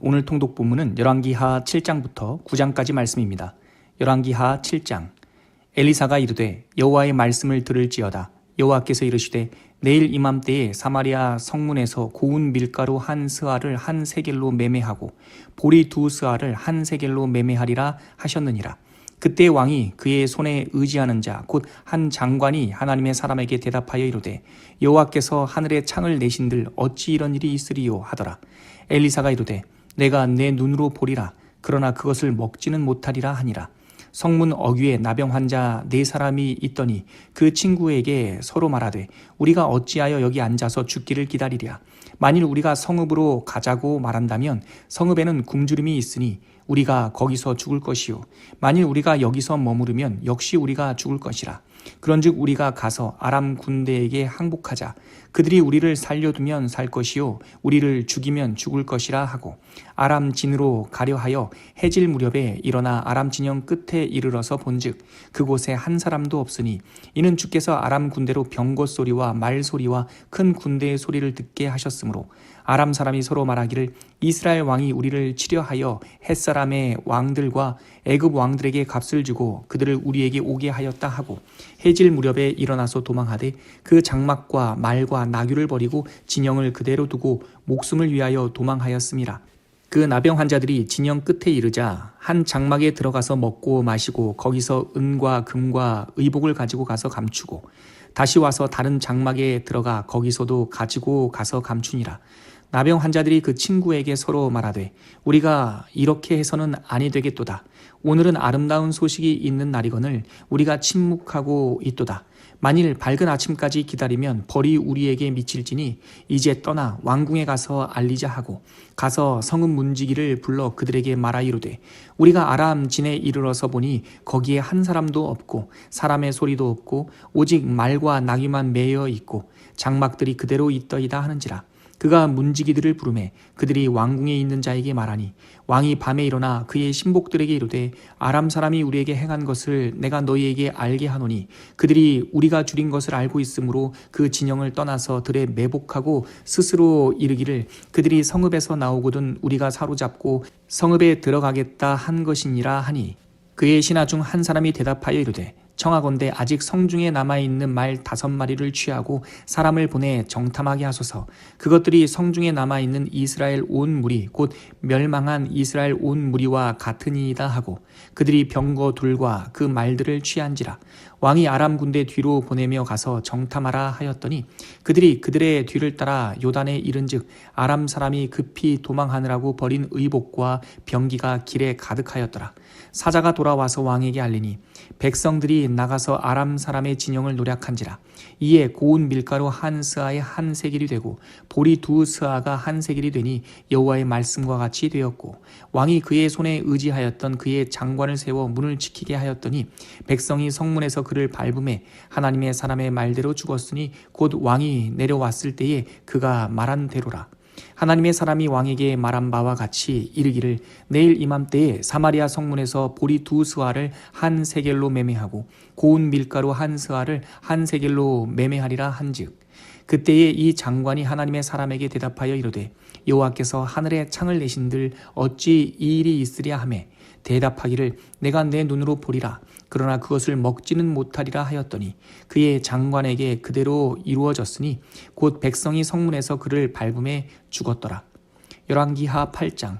오늘 통독 본문은 열왕기하 7장부터 9장까지 말씀입니다. 열왕기하 7장. 엘리사가 이르되 여호와의 말씀을 들을지어다. 여호와께서 이르시되 내일 이맘때에 사마리아 성문에서 고운 밀가루 한 스아를 한 세겔로 매매하고 보리 두 스아를 한 세겔로 매매하리라 하셨느니라. 그때 왕이 그의 손에 의지하는 자 곧 한 장관이 하나님의 사람에게 대답하여 이르되 여호와께서 하늘에 창을 내신들 어찌 이런 일이 있으리요 하더라. 엘리사가 이르되 내가 내 눈으로 보리라. 그러나 그것을 먹지는 못하리라 하니라. 성문 어귀에 나병 환자 네 사람이 있더니 그 친구에게 서로 말하되 우리가 어찌하여 여기 앉아서 죽기를 기다리랴? 만일 우리가 성읍으로 가자고 말한다면 성읍에는 굶주림이 있으니 우리가 거기서 죽을 것이요. 만일 우리가 여기서 머무르면 역시 우리가 죽을 것이라. 그런즉 우리가 가서 아람 군대에게 항복하자 그들이 우리를 살려두면 살 것이요 우리를 죽이면 죽을 것이라 하고 아람 진으로 가려 하여 해질 무렵에 일어나 아람 진영 끝에 이르러서 본즉 그곳에 한 사람도 없으니 이는 주께서 아람 군대로 병거 소리와 말 소리와 큰 군대의 소리를 듣게 하셨으므로 아람 사람이 서로 말하기를 이스라엘 왕이 우리를 치려하여 햇사람의 왕들과 애굽 왕들에게 값을 주고 그들을 우리에게 오게 하였다 하고 해질 무렵에 일어나서 도망하되 그 장막과 말과 나귀를 버리고 진영을 그대로 두고 목숨을 위하여 도망하였음이라 그 나병 환자들이 진영 끝에 이르자 한 장막에 들어가서 먹고 마시고 거기서 은과 금과 의복을 가지고 가서 감추고 다시 와서 다른 장막에 들어가 거기서도 가지고 가서 감추니라. 나병 환자들이 그 친구에게 서로 말하되 우리가 이렇게 해서는 아니 되겠도다 오늘은 아름다운 소식이 있는 날이거늘 우리가 침묵하고 있도다. 만일 밝은 아침까지 기다리면 벌이 우리에게 미칠지니 이제 떠나 왕궁에 가서 알리자 하고 가서 성읍 문지기를 불러 그들에게 말하 이르되 우리가 아람 진에 이르러서 보니 거기에 한 사람도 없고 사람의 소리도 없고 오직 말과 나귀만 매여 있고 장막들이 그대로 있더이다 하는지라 그가 문지기들을 부르매 그들이 왕궁에 있는 자에게 말하니 왕이 밤에 일어나 그의 신복들에게 이르되 아람 사람이 우리에게 행한 것을 내가 너희에게 알게 하노니 그들이 우리가 줄인 것을 알고 있으므로 그 진영을 떠나서 들에 매복하고 스스로 이르기를 그들이 성읍에서 나오거든 우리가 사로잡고 성읍에 들어가겠다 한 것이니라 하니 그의 신하 중 한 사람이 대답하여 이르되 청하건대 아직 성중에 남아있는 말 다섯 마리를 취하고 사람을 보내 정탐하게 하소서. 그것들이 성중에 남아있는 이스라엘 온 무리 곧 멸망한 이스라엘 온 무리와 같으니이다 하고 그들이 병거 둘과 그 말들을 취한지라. 왕이 아람 군대 뒤로 보내며 가서 정탐하라 하였더니 그들이 그들의 뒤를 따라 요단에 이른즉 아람 사람이 급히 도망하느라고 버린 의복과 병기가 길에 가득하였더라. 사자가 돌아와서 왕에게 알리니 백성들이 나가서 아람 사람의 진영을 노략한지라. 이에 고운 밀가루 한 스아에 한 세겔이 되고 보리 두 스아가 한 세겔이 되니 여호와의 말씀과 같이 되었고 왕이 그의 손에 의지하였던 그의 장관을 세워 문을 지키게 하였더니 백성이 성문에서 그를 밟음에 하나님의 사람의 말대로 죽었으니 곧 왕이 내려왔을 때에 그가 말한 대로라 하나님의 사람이 왕에게 말한 바와 같이 이르기를 내일 이맘때에 사마리아 성문에서 보리 두 스와를 한 세겔로 매매하고 고운 밀가루 한 스와를 한 세겔로 매매하리라 한즉 그때에 이 장관이 하나님의 사람에게 대답하여 이르되 여호와께서 하늘에 창을 내신들 어찌 이 일이 있으랴 하매 대답하기를 내가 내 눈으로 보리라. 그러나 그것을 먹지는 못하리라 하였더니 그의 장관에게 그대로 이루어졌으니 곧 백성이 성문에서 그를 밟음에 죽었더라. 열왕기하 8장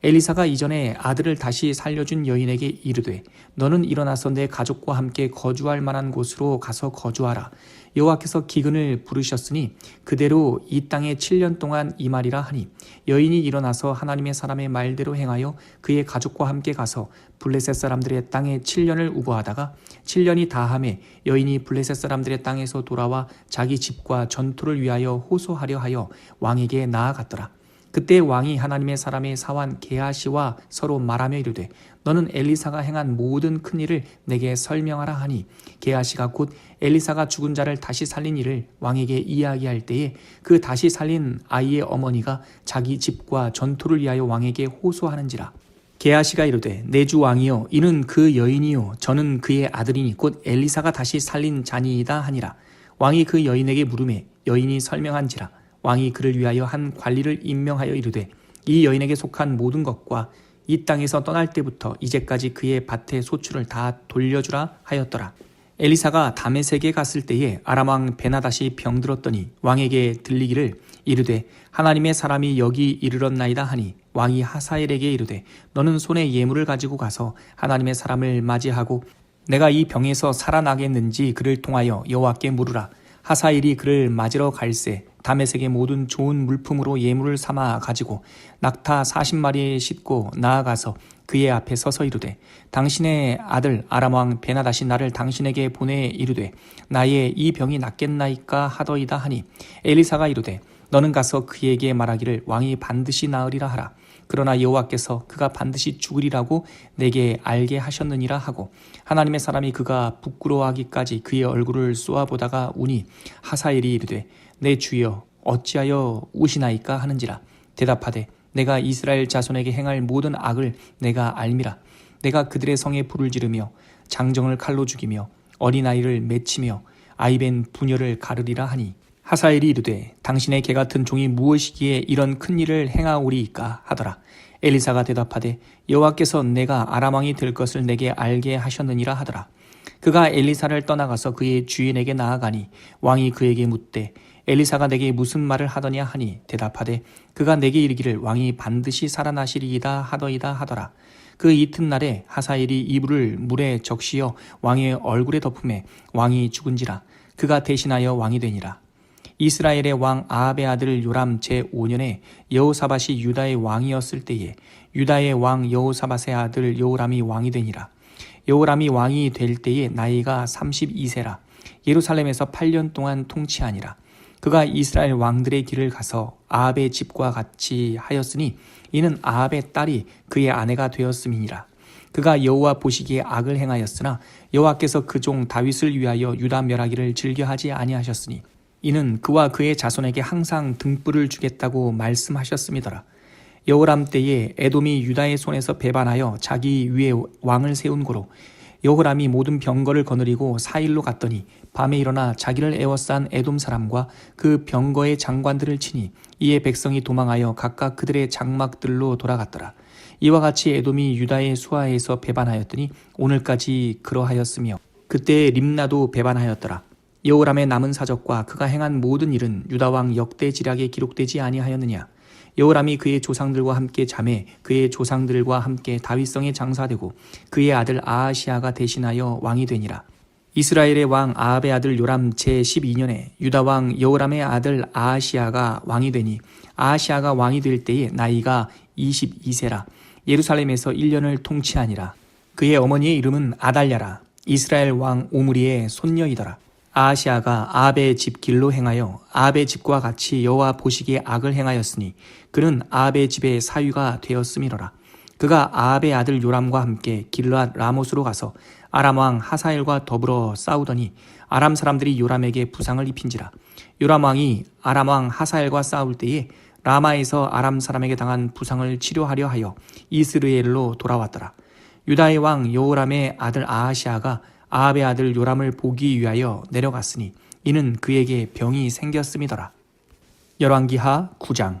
엘리사가 이전에 아들을 다시 살려준 여인에게 이르되 너는 일어나서 내 가족과 함께 거주할 만한 곳으로 가서 거주하라. 여호와께서 기근을 부르셨으니 그대로 이 땅에 7년 동안 임하리라 하니 여인이 일어나서 하나님의 사람의 말대로 행하여 그의 가족과 함께 가서 블레셋 사람들의 땅에 7년을 우거하다가 7년이 다함에 여인이 블레셋 사람들의 땅에서 돌아와 자기 집과 전투를 위하여 호소하려 하여 왕에게 나아갔더라 그때 왕이 하나님의 사람의 사환 게하시와 서로 말하며 이르되 너는 엘리사가 행한 모든 큰 일을 내게 설명하라 하니 게하시가 곧 엘리사가 죽은 자를 다시 살린 일을 왕에게 이야기할 때에 그 다시 살린 아이의 어머니가 자기 집과 전투를 위하여 왕에게 호소하는지라. 게하시가 이르되 내 주 왕이여 이는 그 여인이요. 저는 그의 아들이니 곧 엘리사가 다시 살린 자니이다 하니라. 왕이 그 여인에게 물음에 여인이 설명한지라 왕이 그를 위하여 한 관리를 임명하여 이르되 이 여인에게 속한 모든 것과 이 땅에서 떠날 때부터 이제까지 그의 밭의 소출을 다 돌려주라 하였더라. 엘리사가 다메섹에 갔을 때에 아람 왕 베나다시 병들었더니 왕에게 들리기를 이르되 하나님의 사람이 여기 이르렀나이다 하니 왕이 하사엘에게 이르되 너는 손에 예물을 가지고 가서 하나님의 사람을 맞이하고 내가 이 병에서 살아나겠는지 그를 통하여 여호와께 물으라 하사엘이 그를 맞으러 갈새 다메섹의 모든 좋은 물품으로 예물을 삼아 가지고 낙타 40마리에 싣고 나아가서 그의 앞에 서서 이르되 당신의 아들 아람 왕 베나다시 나를 당신에게 보내 이르되 나의 이 병이 낫겠나이까 하더이다 하니. 엘리사가 이르되 너는 가서 그에게 말하기를 왕이 반드시 나으리라 하라 그러나 여호와께서 그가 반드시 죽으리라고 내게 알게 하셨느니라 하고 하나님의 사람이 그가 부끄러워하기까지 그의 얼굴을 쏘아보다가 우니 하사엘이 이르되 내 주여 어찌하여 우시나이까 하는지라? 대답하되 내가 이스라엘 자손에게 행할 모든 악을 내가 알미라. 내가 그들의 성에 불을 지르며 장정을 칼로 죽이며 어린아이를 맺히며 아이벤 부녀를 가르리라 하니 하사엘이 이르되 당신의 개 같은 종이 무엇이기에 이런 큰 일을 행하오리이까 하더라. 엘리사가 대답하되 여호와께서 내가 아람 왕이 될 것을 내게 알게 하셨느니라 하더라. 그가 엘리사를 떠나가서 그의 주인에게 나아가니 왕이 그에게 묻되 엘리사가 내게 무슨 말을 하더냐 하니 대답하되 그가 내게 이르기를 왕이 반드시 살아나시리이다 하더이다 하더라. 그 이튿날에 하사엘이 이불을 물에 적시어 왕의 얼굴에 덮음에 왕이 죽은지라. 그가 대신하여 왕이 되니라 이스라엘의 왕 아합의 아들 요람 제5년에 여호사밧이 유다의 왕이었을 때에 유다의 왕 여호사밧의 아들 여호람이 왕이 되니라. 여호람이 왕이 될 때에 나이가 32세라. 예루살렘에서 8년 동안 통치하니라. 그가 이스라엘 왕들의 길을 가서 아합의 집과 같이 하였으니 이는 아합의 딸이 그의 아내가 되었음이니라. 그가 여호와 보시기에 악을 행하였으나 여호와께서 그 종 다윗을 위하여 유다 멸하기를 즐겨하지 아니하셨으니 이는 그와 그의 자손에게 항상 등불을 주겠다고 말씀하셨음이더라. 여호람 때에 에돔이 유다의 손에서 배반하여 자기 위에 왕을 세운 고로 여호람이 모든 병거를 거느리고 사일로 갔더니 밤에 일어나 자기를 에워싼 에돔 사람과 그 병거의 장관들을 치니 이에 백성이 도망하여 각각 그들의 장막들로 돌아갔더라. 이와 같이 에돔이 유다의 수하에서 배반하였더니 오늘까지 그러하였으며 그때 림나도 배반하였더라. 여호람의 남은 사적과 그가 행한 모든 일은 유다 왕 역대 지략에 기록되지 아니하였느냐? 여호람이 그의 조상들과 함께 잠에 그의 조상들과 함께 다윗성에 장사되고 그의 아들 아하시아가 대신하여 왕이 되니라. 이스라엘의 왕 아합의 아들 요람 제12년에 유다 왕 여호람의 아들 아하시아가 왕이 되니 아하시아가 왕이 될 때에 나이가 22세라. 예루살렘에서 1년을 통치하니라. 그의 어머니의 이름은 아달랴라. 이스라엘 왕 오므리의 손녀이더라 아하시아가 아합의 집 길로 행하여 아합의 집과 같이 여호와 보시기에 악을 행하였으니 그는 아합의 집의 사위가 되었음이로라. 그가 아합의 아들 요람과 함께 길르앗 라못으로 가서 아람 왕 하사엘과 더불어 싸우더니 아람 사람들이 요람에게 부상을 입힌지라. 요람 왕이 아람 왕 하사엘과 싸울 때에 라마에서 아람 사람에게 당한 부상을 치료하려 하여 이스르엘로 돌아왔더라. 유다의 왕 여호람의 아들 아하시아가 아합의 아들 요람을 보기 위하여 내려갔으니 이는 그에게 병이 생겼음이더라. 열왕기하 9장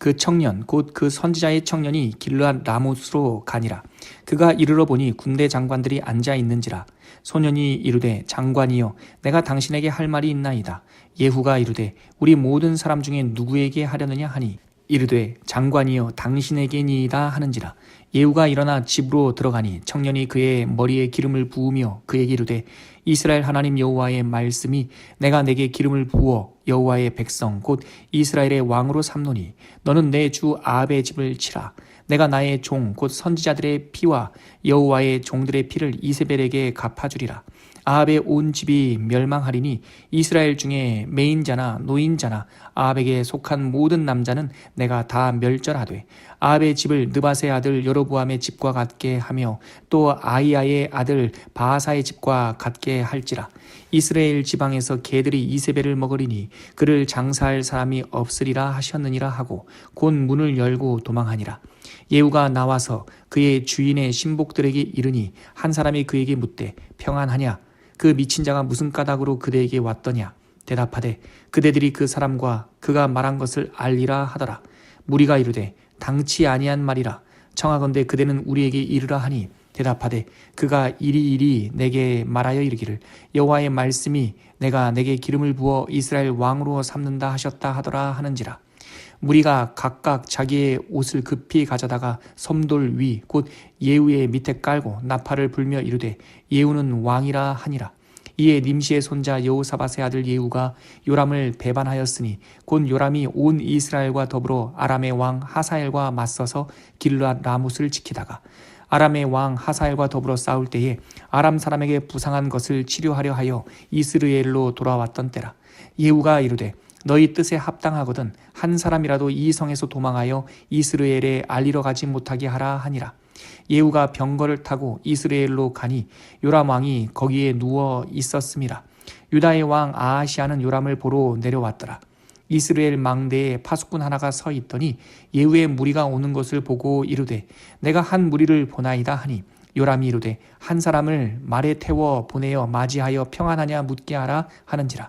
그 청년 곧 그 선지자의 청년이 길르앗 라못으로 가니라. 그가 이르러 보니 군대 장관들이 앉아 있는지라. 소년이 이르되 장관이여 내가 당신에게 할 말이 있나이다. 예후가 이르되 우리 모든 사람 중에 누구에게 하려느냐 하니? 이르되 장관이여 당신에게니이다 하는지라. 예후가 일어나 집으로 들어가니 청년이 그의 머리에 기름을 부으며 그에게 이르되 이스라엘 하나님 여호와의 말씀이 내가 내게 기름을 부어 여호와의 백성 곧 이스라엘의 왕으로 삼노니 너는 내 주 아합의 집을 치라 내가 나의 종 곧 선지자들의 피와 여호와의 종들의 피를 이세벨에게 갚아주리라. 아합의 온 집이 멸망하리니 이스라엘 중에 메인자나 노인자나 아합에게 속한 모든 남자는 내가 다 멸절하되 아합의 집을 느바세 아들 여로보암의 집과 같게 하며 또 아이야의 아들 바하사의 집과 같게 할지라. 이스라엘 지방에서 개들이 이세벨을 먹으리니 그를 장사할 사람이 없으리라 하셨느니라 하고 곧 문을 열고 도망하니라 예후가 나와서 그의 주인의 신복들에게 이르니 한 사람이 그에게 묻되 평안하냐? 그 미친 자가 무슨 까닭으로 그대에게 왔더냐? 대답하되 그대들이 그 사람과 그가 말한 것을 알리라 하더라. 무리가 이르되 당치 아니한 말이라. 청하건대 그대는 우리에게 이르라 하니 대답하되 그가 이리 이리 내게 말하여 이르기를 여호와의 말씀이 내가 내게 기름을 부어 이스라엘 왕으로 삼는다 하셨다 하더라 하는지라 무리가 각각 자기의 옷을 급히 가져다가 섬돌 위 곧 예후의 밑에 깔고 나팔을 불며 이르되 예후는 왕이라 하니라. 이에 님시의 손자 여호사밧의 아들 예후가 요람을 배반하였으니 곧 요람이 온 이스라엘과 더불어 아람의 왕 하사엘과 맞서서 길르앗 라못을 지키다가 아람의 왕 하사엘과 더불어 싸울 때에 아람 사람에게 부상한 것을 치료하려 하여 이스르엘로 돌아왔던 때라. 예후가 이르되 너희 뜻에 합당하거든 한 사람이라도 이 성에서 도망하여 이스라엘에 알리러 가지 못하게 하라 하니라. 예후가 병거를 타고 이스라엘로 가니 요람 왕이 거기에 누워 있었음이라. 유다의 왕 아하시아는 요람을 보러 내려왔더라. 이스라엘 망대에 파수꾼 하나가 서 있더니 예후의 무리가 오는 것을 보고 이르되 내가 한 무리를 보나이다 하니 요람이 이르되 한 사람을 말에 태워 보내어 맞이하여 평안하냐 묻게 하라 하는지라.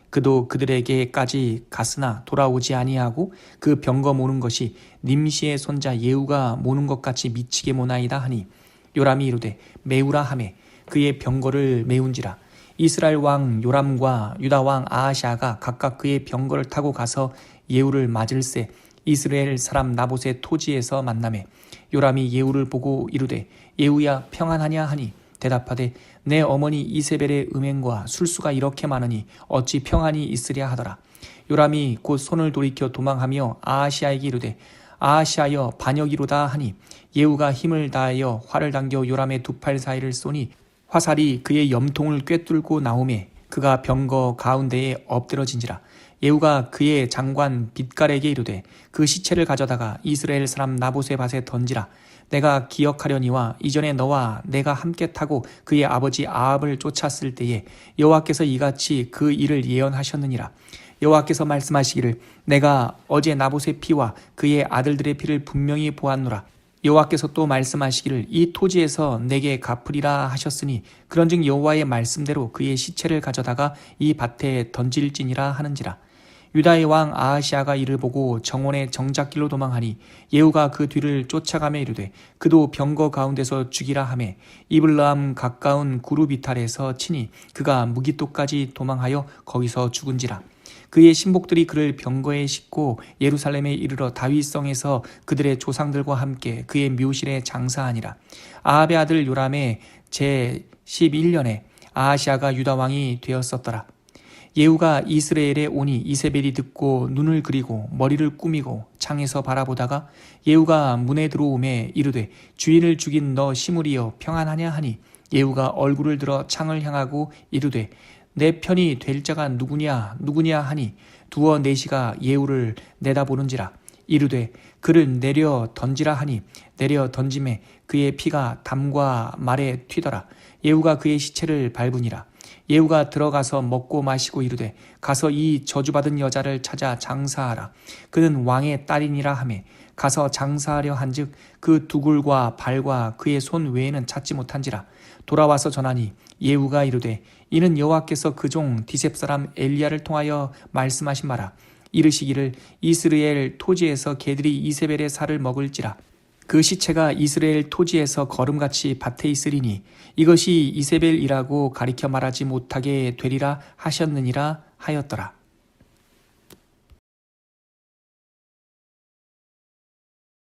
그도 그들에게까지 갔으나 돌아오지 아니하고 그 병거 모는 것이 님시의 손자 예후가 모는 것 같이 미치게 모나이다 하니 요람이 이르되 메우라 하매 그의 병거를 메운지라. 이스라엘 왕 요람과 유다 왕 아하샤가 각각 그의 병거를 타고 가서 예후를 맞을세 이스라엘 사람 나봇의 토지에서 만남에 요람이 예후를 보고 이르되 예후야 평안하냐 하니 대답하되 내 어머니 이세벨의 음행과 술수가 이렇게 많으니 어찌 평안이 있으랴 하더라. 요람이 곧 손을 돌이켜 도망하며 아하시아에게 이르되 아하시아여 반역이로다 하니 예후가 힘을 다하여 활을 당겨 요람의 두 팔 사이를 쏘니 화살이 그의 염통을 꿰뚫고 나오매 그가 병거 가운데에 엎드러진지라 예후가 그의 장관 빛깔에게 이르되 그 시체를 가져다가 이스라엘 사람 나봇의 밭에 던지라 내가 기억하려니와 이전에 너와 내가 함께 타고 그의 아버지 아합을 쫓았을 때에 여호와께서 이같이 그 일을 예언하셨느니라. 여호와께서 말씀하시기를 내가 어제 나봇의 피와 그의 아들들의 피를 분명히 보았노라. 여호와께서 또 말씀하시기를 이 토지에서 내게 갚으리라 하셨으니 그런즉 여호와의 말씀대로 그의 시체를 가져다가 이 밭에 던질지니라 하는지라 유다의 왕 아하시아가 이를 보고 정원의 정작길로 도망하니 예후가 그 뒤를 쫓아가며 이르되 그도 병거 가운데서 죽이라 하매 이블라함 가까운 구루비탈에서 치니 그가 무기토까지 도망하여 거기서 죽은지라. 그의 신복들이 그를 병거에 싣고 예루살렘에 이르러 다윗성에서 그들의 조상들과 함께 그의 묘실에 장사하니라. 아합의 아들 요람의 제 11년에 아하시아가 유다 왕이 되었었더라 예후가 이스라엘에 오니 이세벨이 듣고 눈을 그리고 머리를 꾸미고 창에서 바라보다가 예후가 문에 들어오매 이르되 주인을 죽인 너 시므리여 평안하냐 하니 예후가 얼굴을 들어 창을 향하고 이르되 내 편이 될 자가 누구냐 누구냐 하니 두어 내시가 예후를 내다보는지라. 이르되 그를 내려 던지라 하니 내려 던짐에 그의 피가 담과 말에 튀더라. 예후가 그의 시체를 밟으니라 예후가 들어가서 먹고 마시고 이르되 가서 이 저주받은 여자를 찾아 장사하라. 그는 왕의 딸이니라 하매 가서 장사하려 한즉 그 두굴과 발과 그의 손 외에는 찾지 못한지라. 돌아와서 전하니 예후가 이르되 이는 여호와께서 그 종 디셉 사람 엘리야를 통하여 말씀하신 바라. 이르시기를 이스라엘 토지에서 개들이 이세벨의 살을 먹을지라. 그 시체가 이스라엘 토지에서 걸음같이 밭에 있으리니 이것이 이세벨이라고 가리켜 말하지 못하게 되리라 하셨느니라 하였더라.